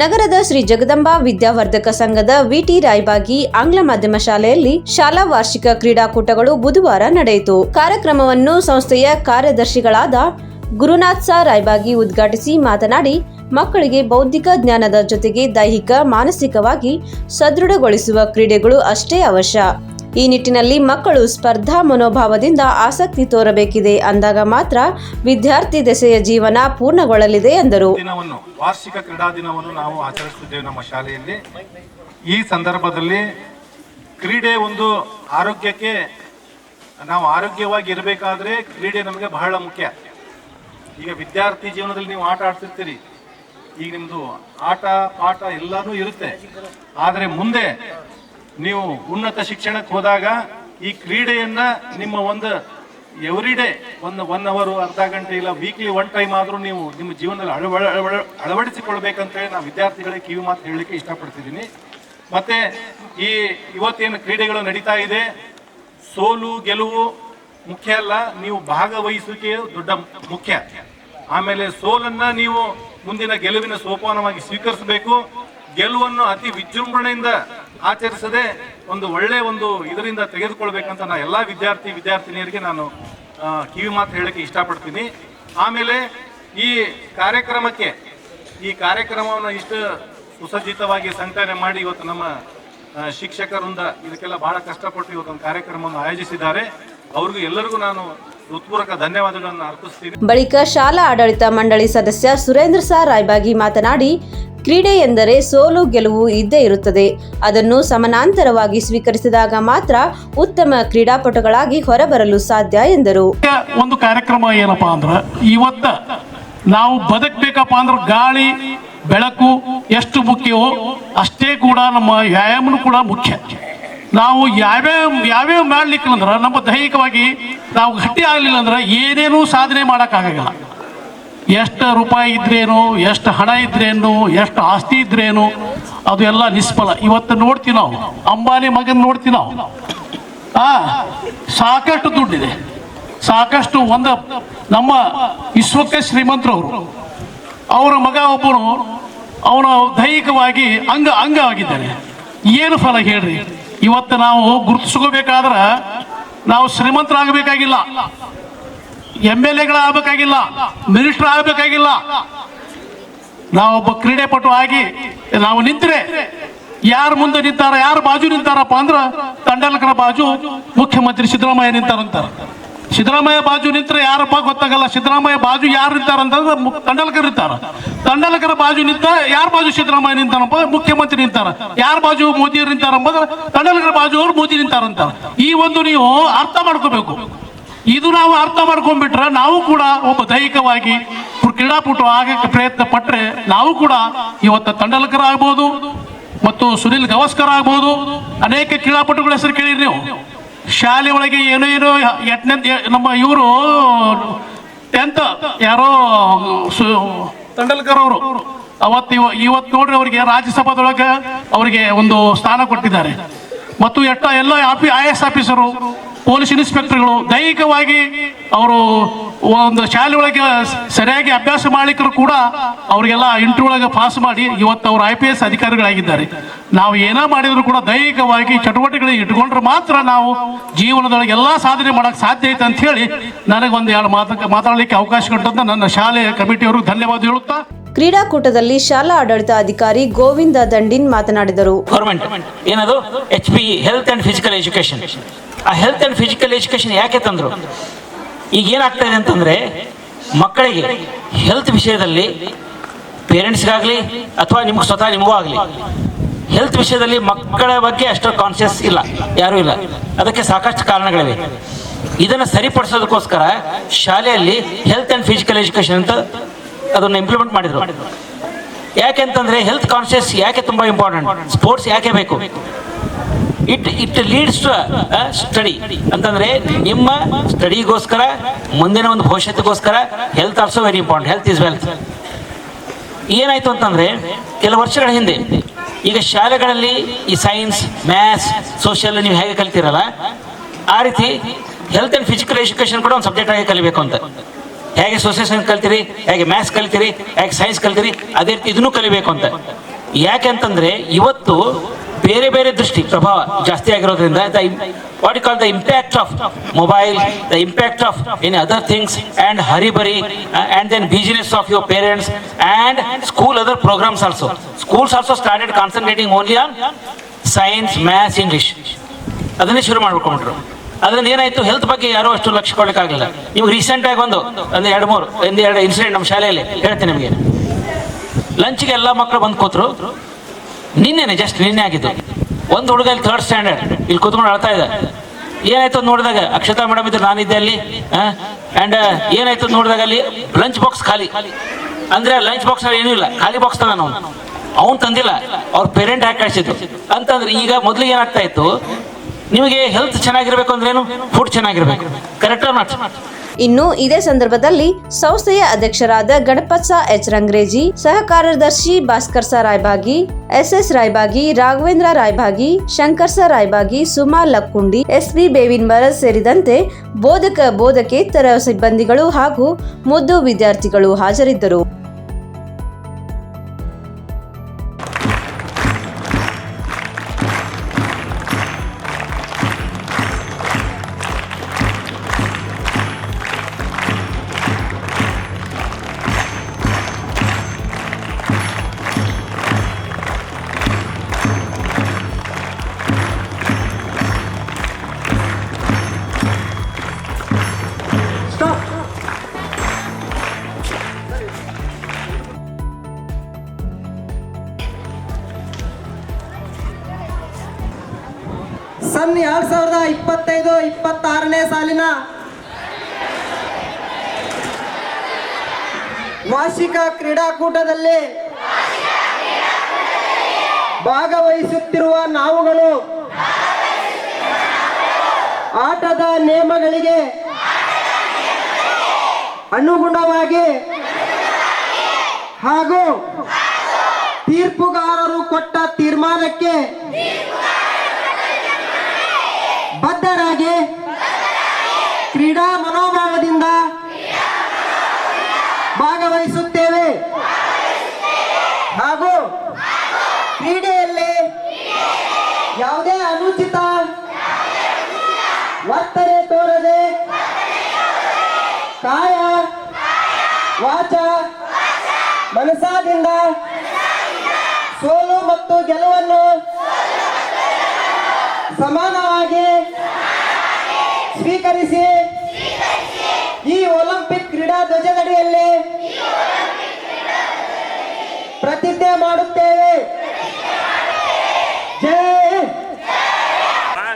ನಗರದ ಶ್ರೀ ಜಗದಂಬಾ ವಿದ್ಯಾವರ್ಧಕ ಸಂಘದ ವಿಟಿ ರಾಯಬಾಗಿ ಆಂಗ್ಲ ಮಾಧ್ಯಮ ಶಾಲೆಯಲ್ಲಿ ಶಾಲಾ ವಾರ್ಷಿಕ ಕ್ರೀಡಾಕೂಟಗಳು ಬುಧವಾರ ನಡೆಯಿತು. ಕಾರ್ಯಕ್ರಮವನ್ನು ಸಂಸ್ಥೆಯ ಕಾರ್ಯದರ್ಶಿಗಳಾದ ಗುರುನಾಥ್ ಸಾ ರಾಯಬಾಗಿ ಉದ್ಘಾಟಿಸಿ ಮಾತನಾಡಿ, ಮಕ್ಕಳಿಗೆ ಬೌದ್ಧಿಕ ಜ್ಞಾನದ ಜೊತೆಗೆ ದೈಹಿಕ, ಮಾನಸಿಕವಾಗಿ ಸದೃಢಗೊಳಿಸುವ ಕ್ರೀಡೆಗಳು ಅಷ್ಟೇ ಅವಶ್ಯ. ಈ ನಿಟ್ಟಿನಲ್ಲಿ ಮಕ್ಕಳು ಸ್ಪರ್ಧಾ ಮನೋಭಾವದಿಂದ ಆಸಕ್ತಿ ತೋರಬೇಕಿದೆ ಅಂದಾಗ ಮಾತ್ರ ವಿದ್ಯಾರ್ಥಿ ದೆಸೆಯ ಜೀವನ ಪೂರ್ಣಗೊಳ್ಳಲಿದೆ ಎಂದರು. ವಾರ್ಷಿಕ ಕ್ರೀಡಾ ದಿನವನ್ನು ನಾವು ಆಚರಿಸುತ್ತಿದ್ದೇವೆ ನಮ್ಮ ಶಾಲೆಯಲ್ಲಿ. ಈ ಸಂದರ್ಭದಲ್ಲಿ ಕ್ರೀಡೆ ಒಂದು ಆರೋಗ್ಯಕ್ಕೆ, ನಾವು ಆರೋಗ್ಯವಾಗಿ ಇರಬೇಕಾದ್ರೆ ಕ್ರೀಡೆ ನಮಗೆ ಬಹಳ ಮುಖ್ಯ. ಈಗ ವಿದ್ಯಾರ್ಥಿ ಜೀವನದಲ್ಲಿ ನೀವು ಆಟ ಆಡ್ತಿರ್ತೀರಿ. ಈಗ ನಿಮ್ಮದು ಆಟ, ಪಾಠ ಎಲ್ಲಾನು ಇರುತ್ತೆ. ಆದರೆ ಮುಂದೆ ನೀವು ಉನ್ನತ ಶಿಕ್ಷಣಕ್ಕೆ ಹೋದಾಗ ಈ ಕ್ರೀಡೆಯನ್ನ ನಿಮ್ಮ ಒಂದು ಎವ್ರಿ ಡೇ ಒಂದು ಒನ್ ಅವರ್, ಅರ್ಧ ಗಂಟೆ ಇಲ್ಲ ವೀಕ್ಲಿ ಒನ್ ಟೈಮ್ ಆದರೂ ನೀವು ನಿಮ್ಮ ಜೀವನದಲ್ಲಿ ಅಳವಡ ಅಳವಡ- ಅಳವಡಿಸಿಕೊಳ್ಬೇಕಂತೇಳಿ ನಾವು ವಿದ್ಯಾರ್ಥಿಗಳಿಗೆ ಕಿವಿ ಮಾತು ಹೇಳಲಿಕ್ಕೆ ಇಷ್ಟಪಡ್ತಿದ್ದೀನಿ. ಮತ್ತೆ ಈ ಇವತ್ತೇನು ಕ್ರೀಡೆಗಳು ನಡೀತಾ ಇದೆ? ಸೋಲು, ಗೆಲುವು ಮುಖ್ಯ ಅಲ್ಲ, ನೀವು ಭಾಗವಹಿಸುವಿಕೆ ದೊಡ್ಡ ಮುಖ್ಯ. ಆಮೇಲೆ ಸೋಲನ್ನ ನೀವು ಮುಂದಿನ ಗೆಲುವಿನ ಸೋಪಾನವಾಗಿ ಸ್ವೀಕರಿಸಬೇಕು. ಗೆಲುವನ್ನು ಅತಿ ವಿಜೃಂಭಣೆಯಿಂದ ಆಚರಿಸದೆ ಒಂದು ಒಳ್ಳೆ ಒಂದು ಇದರಿಂದ ತೆಗೆದುಕೊಳ್ಬೇಕಂತ ನಾನು ಎಲ್ಲ ವಿದ್ಯಾರ್ಥಿ, ವಿದ್ಯಾರ್ಥಿನಿಯರಿಗೆ ನಾನು ಕಿವಿ ಮಾತು ಹೇಳಕ್ಕೆ ಇಷ್ಟಪಡ್ತೀನಿ. ಆಮೇಲೆ ಈ ಕಾರ್ಯಕ್ರಮಕ್ಕೆ, ಈ ಕಾರ್ಯಕ್ರಮವನ್ನು ಇಷ್ಟು ಸುಸಜ್ಜಿತವಾಗಿ ಸಂಘಟನೆ ಮಾಡಿ ಇವತ್ತು ನಮ್ಮ ಶಿಕ್ಷಕರಿಂದ ಇದಕ್ಕೆಲ್ಲ ಬಹಳ ಕಷ್ಟಪಟ್ಟು ಇವತ್ತೊಂದು ಕಾರ್ಯಕ್ರಮವನ್ನು ಆಯೋಜಿಸಿದ್ದಾರೆ. ಅವ್ರಿಗೂ ಎಲ್ಲರಿಗೂ ನಾನು ಧನ್ಯವಾದಗಳನ್ನು ಅರ್ಪಿಸ್ತೀನಿ. ಬಳಿಕ ಶಾಲಾ ಆಡಳಿತ ಮಂಡಳಿ ಸದಸ್ಯ ಸುರೇಂದ್ರ ಸಾ ರಾಯ್ಬಾಗಿ ಮಾತನಾಡಿ ಕ್ರೀಡೆ ಎಂದರೆ ಸೋಲು ಗೆಲುವು ಇದ್ದೇ ಇರುತ್ತದೆ. ಅದನ್ನು ಸಮಾನಾಂತರವಾಗಿ ಸ್ವೀಕರಿಸಿದಾಗ ಮಾತ್ರ ಉತ್ತಮ ಕ್ರೀಡಾಪಟುಗಳಾಗಿ ಹೊರಬರಲು ಸಾಧ್ಯ, ಎಂದರು. ಒಂದು ಕಾರ್ಯಕ್ರಮ ಏನಪ್ಪಾ ಅಂದ್ರೆ, ಇವತ್ತ ನಾವು ಬದುಕಬೇಕಪ್ಪ ಅಂದ್ರೆ ಗಾಳಿ, ಬೆಳಕು ಎಷ್ಟು ಮುಖ್ಯವೋ ಅಷ್ಟೇ ಕೂಡ ನಮ್ಮ ವ್ಯಾಯಾಮನು ಕೂಡ ಮುಖ್ಯ. ನಾವು ಯಾವ್ಯಾವ ಯಾವ್ಯಾವ ಅಂದ್ರೆ, ನಮ್ಮ ದೈಹಿಕವಾಗಿ ನಾವು ಗಟ್ಟಿ ಆಗಲಿಲ್ಲ ಅಂದ್ರೆ ಏನೇನೂ ಸಾಧನೆ ಮಾಡೋಕ್ಕಾಗಲ್ಲ ಎಷ್ಟು ರೂಪಾಯಿ ಇದ್ರೇನು, ಎಷ್ಟು ಹಣ ಇದ್ರೇನು, ಎಷ್ಟು ಆಸ್ತಿ ಇದ್ರೇನು, ಅದು ಎಲ್ಲ ನಿಷ್ಫಲ. ಇವತ್ತು ನೋಡ್ತೀವಿ ನಾವು. ಅಂಬಾನಿ ಮಗನ ನೋಡ್ತೀವಿ ನಾವು. ಆ, ಸಾಕಷ್ಟು ದುಡ್ಡಿದೆ. ಸಾಕಷ್ಟು ಒಂದು ನಮ್ಮ ವಿಶ್ವಕ್ಕೆ ಶ್ರೀಮಂತರವರು. ಅವರ ಮಗ ಒಬ್ಬನು, ಅವನು ದೈಹಿಕವಾಗಿ ಅಂಗ ಅಂಗ ಆಗಿದ್ದಾನೆ. ಏನು ಫಲ ಹೇಳ್ರಿ? ಇವತ್ತು ನಾವು ಗುರುತಿಸ್ಕೋಬೇಕಾದ್ರ ನಾವು ಶ್ರೀಮಂತರಾಗಬೇಕಾಗಿಲ್ಲ. ಎಂ ಎಲ್ ಎಗಳಾಗಬೇಕಾಗಿಲ್ಲ ಮಿನಿಸ್ಟರ್ ಆಗಬೇಕಾಗಿಲ್ಲ. ನಾವೊಬ್ಬ ಕ್ರೀಡೆಪಟು ಆಗಿ ನಾವು ನಿಂತರೆ ಯಾರು ಮುಂದೆ ನಿಂತಾರ, ಯಾರು ಬಾಜು ನಿಂತಾರಪ್ಪ ಅಂದ್ರ ತಂಡಲಕರ ಬಾಜು ಮುಖ್ಯಮಂತ್ರಿ ಸಿದ್ದರಾಮಯ್ಯ ನಿಂತಾರಂತಾರ. ಸಿದ್ದರಾಮಯ್ಯ ಬಾಜು ನಿಂತರೆ ಯಾರಪ್ಪ ಗೊತ್ತಾಗಲ್ಲ, ಸಿದ್ದರಾಮಯ್ಯ ಬಾಜು ಯಾರು ನಿಂತಾರಂತಂದ್ರೆ ತಂಡಲಕರ್ ನಿಂತಾರ. ತಂಡಲಕರ ಬಾಜು ನಿಂತ ಯಾರ ಬಾಜು ಸಿದ್ದರಾಮಯ್ಯ ನಿಂತಾರಪ್ಪ ಮುಖ್ಯಮಂತ್ರಿ ನಿಂತಾರ. ಯಾರ ಬಾಜು ಮೋದಿ ನಿಂತಾರ ಅಂಬಂದ್ರೆ ತಂಡಲಕರ ಬಾಜು ಅವ್ರು ಮೋದಿ ನಿಂತಾರಂತಾರ. ಈ ಒಂದು ನೀವು ಅರ್ಥ ಮಾಡ್ಕೋಬೇಕು. ಇದು ನಾವು ಅರ್ಥ ಮಾಡ್ಕೊಂಡ್ಬಿಟ್ರೆ ನಾವು ಕೂಡ ಒಬ್ಬ ದೈಹಿಕವಾಗಿ ಕ್ರೀಡಾಪಟು ಆಗಕ್ಕೆ ಪ್ರಯತ್ನ ಪಟ್ಟರೆ ನಾವು ಕೂಡ ಇವತ್ತು ತಂಡಲಕರ ಆಗ್ಬೋದು ಮತ್ತು ಸುನಿಲ್ ಗವಾಸ್ಕರ್ ಆಗ್ಬೋದು. ಅನೇಕ ಕ್ರೀಡಾಪಟುಗಳ ಹೆಸರು ಕೇಳಿರಿ ನೀವು. ಶಾಲೆ ಒಳಗೆ ಏನೋ ಎಟ್ನೆ ನಮ್ಮ ಇವರು ಟೆಂತ್ ಯಾರೋ ತಂಡಲ್ಕರ್ ಅವರು. ಅವತ್ತು ಇವ ಇವತ್ತು ನೋಡ್ರಿ ಅವರಿಗೆ ರಾಜ್ಯಸಭಾದೊಳಗೆ ಅವರಿಗೆ ಒಂದು ಸ್ಥಾನ ಕೊಟ್ಟಿದ್ದಾರೆ. ಮತ್ತು ಎಟ್ಟ ಎಲ್ಲ ಆಫಿ ಐ ಎಸ್ ಆಫೀಸರು ಪೊಲೀಸ್ ಇನ್ಸ್ಪೆಕ್ಟರ್ಗಳು ದೈಹಿಕವಾಗಿ ಅವರು ಒಂದು ಶಾಲೆ ಒಳಗೆ ಸರಿಯಾಗಿ ಅಭ್ಯಾಸ ಮಾಡಲಿಕ್ಕರು ಕೂಡ ಅವರಿಗೆಲ್ಲ ಇಂಟರ್ವ್ಯೂ ಒಳಗೆ ಪಾಸ್ ಮಾಡಿ ಇವತ್ತು ಅವರು ಐ ಪಿ ಎಸ್ ಅಧಿಕಾರಿಗಳಾಗಿದ್ದಾರೆ. ನಾವು ಏನೇ ಮಾಡಿದ್ರು ಕೂಡ ದೈಹಿಕವಾಗಿ ಚಟುವಟಿಕೆಗಳಿಗೆ ಇಟ್ಕೊಂಡ್ರೆ ಮಾತ್ರ ನಾವು ಜೀವನದೊಳಗೆ ಎಲ್ಲ ಸಾಧನೆ ಮಾಡೋಕೆ ಸಾಧ್ಯ ಐತೆ ಅಂತ ಹೇಳಿ ನನಗೆ ಒಂದು ಎರಡು ಮಾತು ಮಾತಾಡಲಿಕ್ಕೆ ಅವಕಾಶ ಕೊಟ್ಟಂತ ನನ್ನ ಶಾಲೆಯ ಕಮಿಟಿಯವರು ಧನ್ಯವಾದ ಹೇಳುತ್ತಾ ಕ್ರೀಡಾಕೂಟದಲ್ಲಿ ಶಾಲಾ ಆಡಳಿತ ಅಧಿಕಾರಿ ಗೋವಿಂದ ದಂಡಿನ್ ಮಾತನಾಡಿದರು. ಗೌರ್ಮೆಂಟ್ ಏನದು? H P health and physical education ಆ ಹೆಲ್ತ್ ಅಂಡ್ ಫಿಸಿಕಲ್ ಎಜುಕೇಶನ್ ಯಾಕೆ ತಂದ್ರು? ಈಗ ಏನಾಗ್ತಾ ಇದೆ ಅಂತಂದ್ರೆ, ಮಕ್ಕಳಿಗೆ ಹೆಲ್ತ್ ವಿಷಯದಲ್ಲಿ ಪೇರೆಂಟ್ಸ್ಗಾಗಲಿ ಅಥವಾ ನಿಮ್ಗೆ ಸ್ವತಃ ನಿಮಗೂ ಆಗಲಿ ಹೆಲ್ತ್ ವಿಷಯದಲ್ಲಿ ಮಕ್ಕಳ ಬಗ್ಗೆ ಅಷ್ಟು ಕಾನ್ಸಿಯಸ್ ಇಲ್ಲ, ಯಾರೂ ಇಲ್ಲ. ಅದಕ್ಕೆ ಸಾಕಷ್ಟು ಕಾರಣಗಳಿವೆ. ಇದನ್ನು ಸರಿಪಡಿಸೋದಕ್ಕೋಸ್ಕರ ಶಾಲೆಯಲ್ಲಿ ಹೆಲ್ತ್ ಆ್ಯಂಡ್ ಫಿಸಿಕಲ್ ಎಜುಕೇಶನ್ ಅಂತ ಅದನ್ನು ಇಂಪ್ಲಿಮೆಂಟ್ ಮಾಡಿದ್ರು. ಯಾಕೆಂತಂದ್ರೆ ಹೆಲ್ತ್ ಕಾನ್ಶಿಯಸ್ ಯಾಕೆ ತುಂಬಾ ಇಂಪಾರ್ಟೆಂಟ್ ಸ್ಪೋರ್ಟ್ಸ್ ಯಾಕೆ ಬೇಕು? It it leads to study ಅಂತಂದ್ರೆ ನಿಮ್ಮ ಸ್ಟಡಿಗೋಸ್ಕರ ಮುಂದಿನ ಒಂದು ಭವಿಷ್ಯತ್ಗೋಸ್ಕರ health also very important health is wealth ಏನಾಯ್ತು ಅಂತಂದ್ರೆ ಕೆಲವು ವರ್ಷಗಳ ಹಿಂದೆ, ಈಗ ಶಾಲೆಗಳಲ್ಲಿ ಈ ಸೈನ್ಸ್ ಮ್ಯಾಥ್ಸ್ ಸೋಷಿಯಲ್ ನೀವು ಹೇಗೆ ಕಲಿತೀರಲ್ಲ, ಆ ರೀತಿ ಹೆಲ್ತ್ ಅಂಡ್ ಫಿಸಿಕಲ್ ಎಜುಕೇಶನ್ ಕೂಡ ಒಂದು ಸಬ್ಜೆಕ್ಟ್ ಆಗಿ ಕಲಿಬೇಕು ಅಂತ. ಹೇಗೆ ಸೊಸೈಸನ್ ಕಲ್ತೀರಿ? ಹೇಗೆ ಮ್ಯಾಥ್ಸ್ ಕಲ್ತೀರಿ? ಹೇಗೆ ಸೈನ್ಸ್ ಕಲ್ತೀರಿ? ಅದೇ ರೀತಿ ಇದನ್ನು ಕಲಿಬೇಕು ಅಂತ. ಯಾಕೆ ಅಂತಂದ್ರೆ ಇವತ್ತು ಬೇರೆ ಬೇರೆ ದೃಷ್ಟಿ, ಪ್ರಭಾವ ಜಾಸ್ತಿ ಆಗಿರೋದ್ರಿಂದ the what call the impact of mobile the impact of any other things and hurry-burry and then business of your parents and school other programs also schools also started concentrating only on science maths English ಅದನ್ನೇ ಶುರು ಮಾಡ್ಕೊಂಡ್ರು ಅದ್ರಿಂದ ಏನಾಯ್ತು? Health ಬಗ್ಗೆ ಯಾರು ಅಷ್ಟು ಲಕ್ಷ್ಯ ಕೊಡಲಿಕ್ಕಾಗಲಿಲ್ಲ. ನೀವು ರೀಸೆಂಟ್ ಆಗಿ ಒಂದು ಒಂದು ಎರಡು ಮೂರು, ಒಂದು ಎರಡು ಇನ್ಸಿಡೆಂಟ್ ನಮ್ಮ ಶಾಲೆಯಲ್ಲಿ ಹೇಳ್ತೀನಿ ನಿಮಗೆ. ಲಂಚ್ಗೆ ಎಲ್ಲ ಮಕ್ಕಳು ಬಂದು ಕೂತ್ರು. ನಿನ್ನೆನೆ ಜಸ್ಟ್ ನಿನ್ನೆ ಆಗಿದ್ದು. ಒಂದು ಹುಡುಗ ಇಲ್ಲಿ ಥರ್ಡ್ ಸ್ಟ್ಯಾಂಡರ್ಡ್ ಇಲ್ಲಿ ಕೂತ್ಕೊಂಡು ಅಳ್ತಾ ಇದೆ ಏನಾಯ್ತು ನೋಡಿದಾಗ, ಅಕ್ಷತಾ ಮೇಡಮ್ ಇದ್ರು ನಾನಿದ್ದೆ ಅಲ್ಲಿ ಆ್ಯಂಡ್ ಏನಾಯ್ತು ನೋಡಿದಾಗ ಅಲ್ಲಿ ಲಂಚ್ ಬಾಕ್ಸ್ ಖಾಲಿ. ಅಂದ್ರೆ ಲಂಚ್ ಬಾಕ್ಸ್ ಏನೂ ಇಲ್ಲ, ಖಾಲಿ ಬಾಕ್ಸ್ ತಗ ಅವನು. ಅವ್ನು ತಂದಿಲ್ಲ. ಅವ್ರ ಪೇರೆಂಟ್ ಹಾಕಿ ಕಳಿಸಿದ್ರು ಅಂತಂದ್ರೆ ಈಗ ಮೊದಲು ಏನಾಗ್ತಾ ಇತ್ತು ನಿಮಗೆ ಹೆಲ್ತ್ ಚೆನ್ನಾಗಿರ್ಬೇಕು ಅಂದ್ರೇನು ಫುಡ್ ಚೆನ್ನಾಗಿರ್ಬೇಕು. ಕರೆಕ್ಟ್ ನಾಟ್ ಇನ್ನು ಇದೇ ಸಂದರ್ಭದಲ್ಲಿ ಸಂಸ್ಥೆಯ ಅಧ್ಯಕ್ಷರಾದ ಗಣಪತ್ಸ ಎಚ್. ರಂಗ್ರೇಜಿ ಸಹ ಕಾರ್ಯದರ್ಶಿ ಭಾಸ್ಕರ್ ಸ. ರಾಯ್ಬಾಗಿ, ಎಸ್. ರಾಯ್ಬಾಗಿ, ರಾಘವೇಂದ್ರ ರಾಯ್ಬಾಗಿ, ಶಂಕರ್ ಸ. ರಾಯ್ಬಾಗಿ, ಸುಮಾ ಲಕ್ಕುಂಡಿ, ಎಸ್. ಬಿ ಬೇವಿನ್ ಬೇವಿನ್ಮರ ಸೇರಿದಂತೆ ಬೋಧಕ ಬೋಧಕೇತರ ಸಿಬ್ಬಂದಿಗಳು ಹಾಗೂ ಮುದ್ದು ವಿದ್ಯಾರ್ಥಿಗಳು ಹಾಜರಿದ್ದರು. ಸನ್ ಎರಡ್ ಸಾವಿರದ ಇಪ್ಪತ್ತೈದು, ಇಪ್ಪತ್ತಾರನೇ ಸಾಲಿನ ವಾರ್ಷಿಕ ಕ್ರೀಡಾಕೂಟದಲ್ಲಿ ಭಾಗವಹಿಸುತ್ತಿರುವ ನಾವುಗಳು ಆಟದ ನಿಯಮಗಳಿಗೆ ಅನುಗುಣವಾಗಿ ಹಾಗೂ ತೀರ್ಪುಗಾರರು ಕೊಟ್ಟ ತೀರ್ಮಾನಕ್ಕೆ ಬದ್ಧರಾಗಿ ಕ್ರೀಡಾ ಮನೋಭಾವದಿಂದ ಭಾಗವಹಿಸುತ್ತೇವೆ. ಹಾಗೂ ಕ್ರೀಡೆಯಲ್ಲಿ ಯಾವುದೇ ಅನುಚಿತ ವರ್ತನೆ ತೋರದೆ ಕಾಯ, ವಾಚ ಮನಸಾದಿಂದ ಸೋಲು ಮತ್ತು ಗೆಲುವನ್ನು ಸಮಾನವಾಗಿ ಸ್ವೀಕರಿಸಿ. ಈ ಒಲಿಂಪಿಕ್ ಕ್ರೀಡಾ ಧ್ವಜದಡಿಯಲ್ಲಿ ಪ್ರತಿಜ್ಞೆ ಮಾಡುತ್ತೇವೆ. ಜೈ ಹಾ.